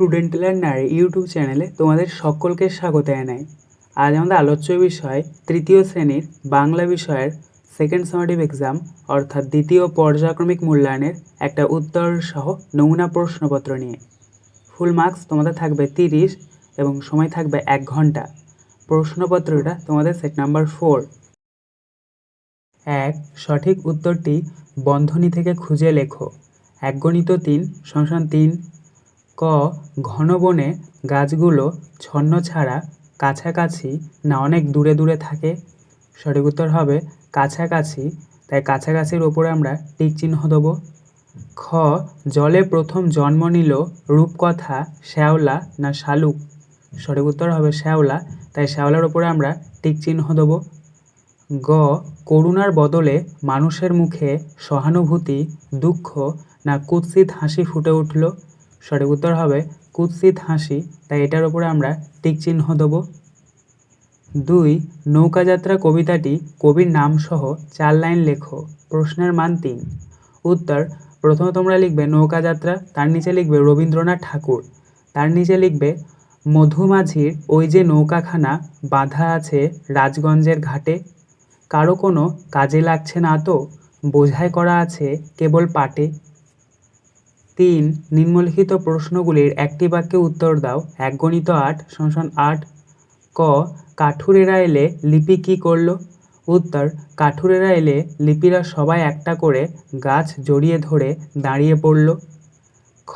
Student learner YouTube চ্যানেলে তোমাদের সকলকে স্বাগত জানাই। আজ আমাদের আলোচ্য বিষয় তৃতীয় শ্রেণির বাংলা বিষয়ের সেকেন্ড সামেটিভ এক্সাম অর্থাৎ দ্বিতীয় পর্যায়ক্রমিক মূল্যায়নের একটা উত্তর সহ নমুনা প্রশ্নপত্র নিয়ে। ফুল মার্কস তোমাদের থাকবে তিরিশ এবং সময় থাকবে এক ঘণ্টা। প্রশ্নপত্রটা তোমাদের সেট নাম্বার ফোর এক, সঠিক উত্তরটি বন্ধনী থেকে খুঁজে লেখো। এক গণিত তিন সংসান তিন ক, ঘন বনে গাছগুলো ছন্ন ছাড়া কাছাকাছি না অনেক দূরে দূরে থাকে? সঠিক উত্তর হবে কাছাকাছি, তাই কাছাকাছির ওপরে আমরা টিক চিহ্ন দেবো। খ, জলে প্রথম জন্ম নিল রূপকথা, শ্যাওলা না শালুক? সঠিক উত্তর হবে শ্যাওলা, তাই শ্যাওলার ওপরে আমরা টিক চিহ্ন দেবো। গ, করুণার বদলে মানুষের মুখে সহানুভূতি, দুঃখ না কুৎসিত হাসি ফুটে উঠল? সঠিক উত্তর হবে কুৎসিত হাসি। তাই এটার উপরে আমরা টিক চিহ্ন দেবো। দুই নৌকাযাত্রা কবিতাটি কবির নাম সহ চার লাইন লেখো। প্রশ্নের মান তিন। উত্তর, প্রথমে তোমরা লিখবে নৌকাযাত্রা তার নিচে লিখবে রবীন্দ্রনাথ ঠাকুর। তার নিচে লিখবে, মধুমাঝির ওই যে নৌকাখানা বাঁধা আছে রাজগঞ্জের ঘাটে। কারও কোনো কাজে লাগছে না তো, বোঝাই করা আছে কেবল পাটে। তিন নিম্নলিখিত প্রশ্নগুলির একটি বাক্যে উত্তর দাও। এক গণিত আট সংশন আট ক, কাঠুরেরা এলে লিপি কি করল? উত্তর, কাঠুরেরা এলে লিপিরা সবাই একটা করে গাছ জড়িয়ে ধরে দাঁড়িয়ে পড়ল। খ,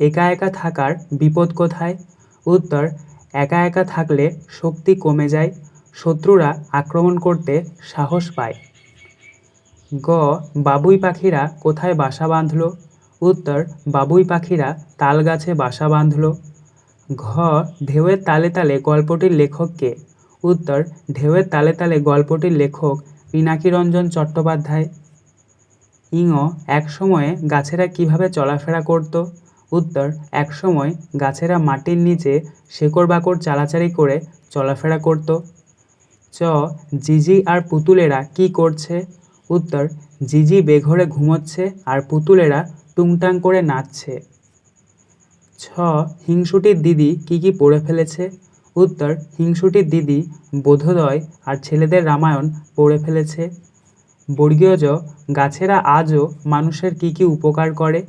একা একা থাকার বিপদ কোথায়? উত্তর, একা একা থাকলে শক্তি কমে যায়, শত্রুরা আক্রমণ করতে সাহস পায়। গ, বাবুই পাখিরা কোথায় বাসা বাঁধল? উত্তর, বাবুই পাখিরা তাল গাছে বাসা বাঁধল। ঘ, ঢেউয়ের তালে তালে গল্পটির লেখক কে? উত্তর, ঢেউয়ের তালে তালে গল্পটির লেখক পিনাকি রঞ্জন চট্টোপাধ্যায়। ইঙ এক সময়ে গাছেরা কীভাবে চলাফেরা করত? উত্তর এক সময় গাছেরা মাটির নিচে শেকড় বাকড় চালাচালি করে চলাফেরা করত। চ, জিজি আর পুতুলেরা কি করছে? উত্তর, জিজি বেঘরে ঘুমোচ্ছে আর পুতুলেরা টুংটাং করে নাচছে। ছ, হিংসুটির দিদি কি কি পড়ে ফেলেছে? উত্তর, হিংসুটির দিদি, বোধোদয় আর ছেলেদের রামায়ণ পড়ে ফেলেছে। বর্গীয় জ গাছেরা আজও মানুষের কি কি উপকার করে?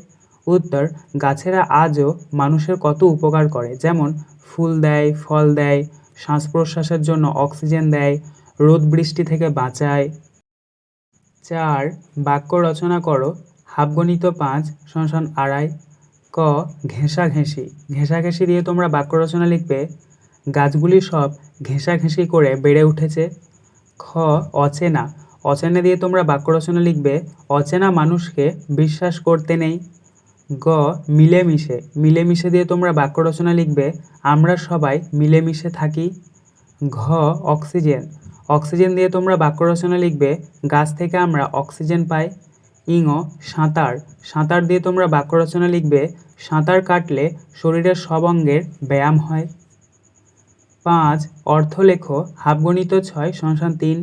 উত্তর, গাছেরা আজও মানুষের কত উপকার করে, যেমন ফুল দেয়, ফল দেয় শ্বাস প্রশ্বাসের জন্য অক্সিজেন দেয় রোদ বৃষ্টি থেকে বাঁচায়। চার, বাক্য রচনা করো হাফগণিত পাঁচ সংশন আড়াই ক ঘেঁষাঘেঁষি। ঘেঁষাঘেঁষি দিয়ে তোমরা বাক্য রচনা লিখবে, গাছগুলি সব ঘেঁষাঘেঁষি করে বেড়ে উঠেছে। খ অচেনা। অচেনা দিয়ে তোমরা বাক্য রচনা লিখবে, অচেনা মানুষকে বিশ্বাস করতে নেই। গ মিলেমিশে। মিলেমিশে দিয়ে তোমরা বাক্য রচনা লিখবে, আমরা সবাই মিলেমিশে থাকি। ঘ অক্সিজেন। অক্সিজেন দিয়ে তোমরা বাক্য রচনা লিখবে, গাছ থেকে আমরা অক্সিজেন পাই। ইঙ, সাঁতার। সাঁতার দিয়ে তোমরা বাক্য রচনা লিখবে, সাঁতার কাটলে শরীরের সব অঙ্গের ব্যায়াম হয়। পাঁচ, অর্থ লেখো, হাফগণিত ছয় সংসান তিন।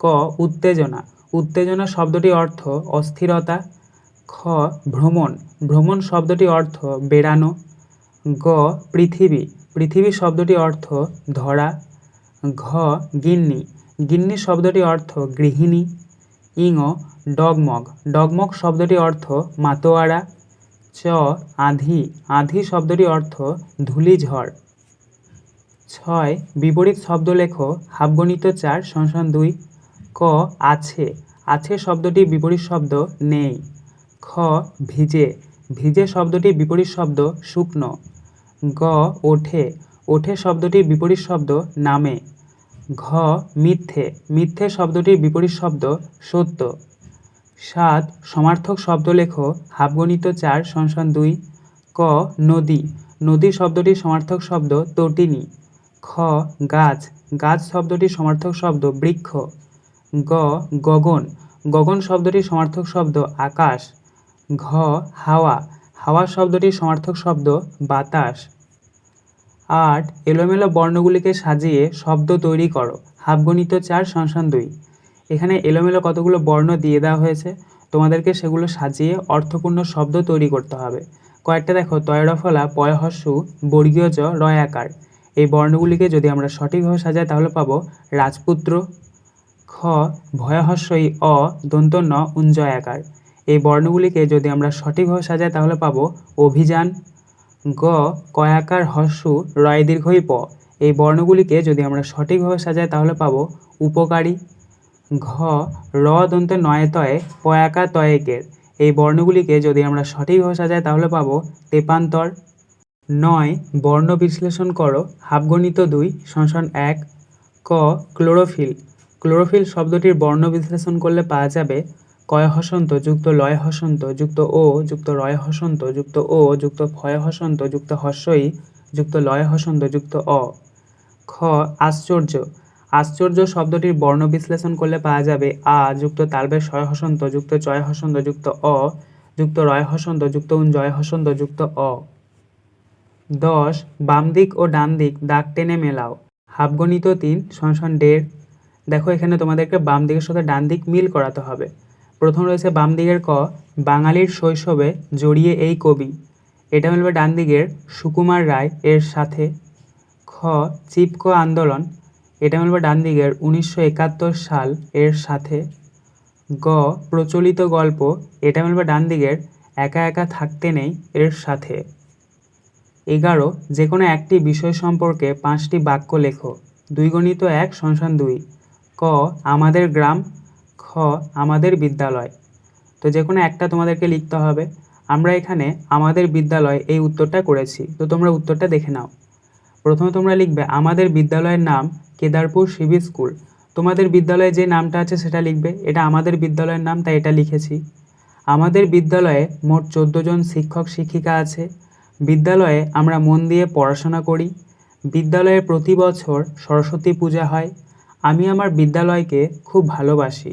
ক, উত্তেজনা। উত্তেজনা শব্দটি অর্থ অস্থিরতা। খ, ভ্রমণ। ভ্রমণ শব্দটি অর্থ বেড়ানো। গ, পৃথিবী। পৃথিবী শব্দটি অর্থ ধরা। ঘ, গিন্নি। গিন্নি শব্দটি অর্থ গৃহিণী। ইঙ, ডগমগ। ডগমগ শব্দটি অর্থ মাতোয়ারা, চ, আধি। আধি শব্দটি অর্থ ধূলিঝড় ছয়, বিপরীত শব্দ লেখো হাবগণিত চার সংসান দুই। ক, আছে। আছে শব্দটি বিপরীত শব্দ নেই। খ, ভিজে। ভিজে শব্দটি বিপরীত শব্দ শুকনো। গ, ওঠে। ওঠে শব্দটি বিপরীত শব্দ নামে। ঘ, মিথ্যে। মিথ্যে শব্দটির বিপরীত শব্দ সত্য। সাত, সমার্থক শব্দ লেখো হাফগণিত চার সংসান দুই। ক, নদী। নদী শব্দটির সমার্থক শব্দ তটিনী। খ, গাছ। গাছ শব্দটির সমার্থক শব্দ বৃক্ষ। গ, গগন। গগন শব্দটির সমার্থক শব্দ আকাশ। ঘ, হাওয়া। হাওয়া শব্দটির সমার্থক শব্দ বাতাস। আট, এলোমেলো বর্ণগুলিকে সাজিয়ে শব্দ তৈরি করো। হাফগণিত চার সংসান দুই। এখানে এলোমেলো কতগুলো বর্ণ দিয়ে দেওয়া হয়েছে, তোমাদেরকে সেগুলো সাজিয়ে অর্থপূর্ণ শব্দ তৈরি করতে হবে। কয়েকটা দেখো তয়রফলা পয়হস্যু, বর্গীয় জ, রয় আকার। এই বর্ণগুলিকে যদি আমরা সঠিকভাবে সাজাই, তাহলে পাবো রাজপুত্র, খ, ভয়হস্যই, অ, দন্ত ন, উঞ্জয় আকার। এই বর্ণগুলিকে যদি আমরা সঠিকভাবে সাজাই, তাহলে পাবো অভিযান গ, কয়াকার হস্যু রয় দীর্ঘই প এই বর্ণগুলিকে যদি আমরা সঠিকভাবে সাজাই, তাহলে পাবো উপকারী। ঘ র দন্তে নয় তয়ে পয়াকার তয়েকের। এই বর্ণগুলিকে যদি আমরা সঠিকভাবে সাজাই, তাহলে পাবো তেপান্তর। নয়, বর্ণ বিশ্লেষণ করো, হাফগণিত দুই সংসন এক। ক, ক্লোরোফিল। ক্লোরোফিল শব্দটির বর্ণ বিশ্লেষণ করলে পাওয়া যাবে কয় হসন্ত যুক্ত লয় হসন্ত যুক্ত ও যুক্ত রয় হসন্ত যুক্ত ও যুক্ত ফয় হসন্ত যুক্ত হস্যই যুক্ত লয় হসন্ত যুক্ত অ। খ, আশ্চর্য। আশ্চর্য শব্দটির বর্ণ বিশ্লেষণ করলে পাওয়া যাবে আ যুক্ত তালবে শয় হসন্ত যুক্ত চয় হসন্ত যুক্ত অ যুক্ত রয় হসন্ত যুক্ত জয় হসন্ত যুক্ত অ। দশ, বাম দিক ও ডান দিক দাগ টেনে মেলাও। হাফগণিত তিন সংসন দেড়। দেখো এখানে তোমাদেরকে বাম দিকের সাথে ডান দিক মিল করাতে হবে। প্রথম রয়েছে বাম দিকের ক, বাঙালির শৈশবে জড়িয়ে এই কবি। এটা মিলবে ডান দিকের সুকুমার রায় এর সাথে। খ চিপকো আন্দোলন। এটা মিলবে ডান দিকের উনিশশো একাত্তর সাল এর সাথে। গ, প্রচলিত গল্প। এটা মিলবে ডান দিকের একা একা থাকতে নেই এর সাথে। এগারো যে কোনো একটি বিষয় সম্পর্কে পাঁচটি বাক্য লেখো। দুই গণিত এক সংসান দুই। ক, আমাদের গ্রাম। আমাদের বিদ্যালয়। তো যে কোনো একটা তোমাদেরকে লিখতে হবে। আমরা এখানে আমাদের বিদ্যালয় এই উত্তরটা করেছি। তো তোমরা উত্তরটা দেখে নাও। প্রথমে তোমরা লিখবে, আমাদের বিদ্যালয়ের নাম কেদারপুর সিবি স্কুল। তোমাদের বিদ্যালয়ে যে নামটা আছে সেটা লিখবে, এটা আমাদের বিদ্যালয়ের নাম, তাই এটা লিখেছি। আমাদের বিদ্যালয়ে মোট চোদ্দ জন শিক্ষক, শিক্ষিকা আছে। বিদ্যালয়ে আমরা মন দিয়ে পড়াশোনা করি। বিদ্যালয়ে প্রতি বছর সরস্বতী পূজা হয়। আমি আমার বিদ্যালয়কে খুব ভালোবাসি।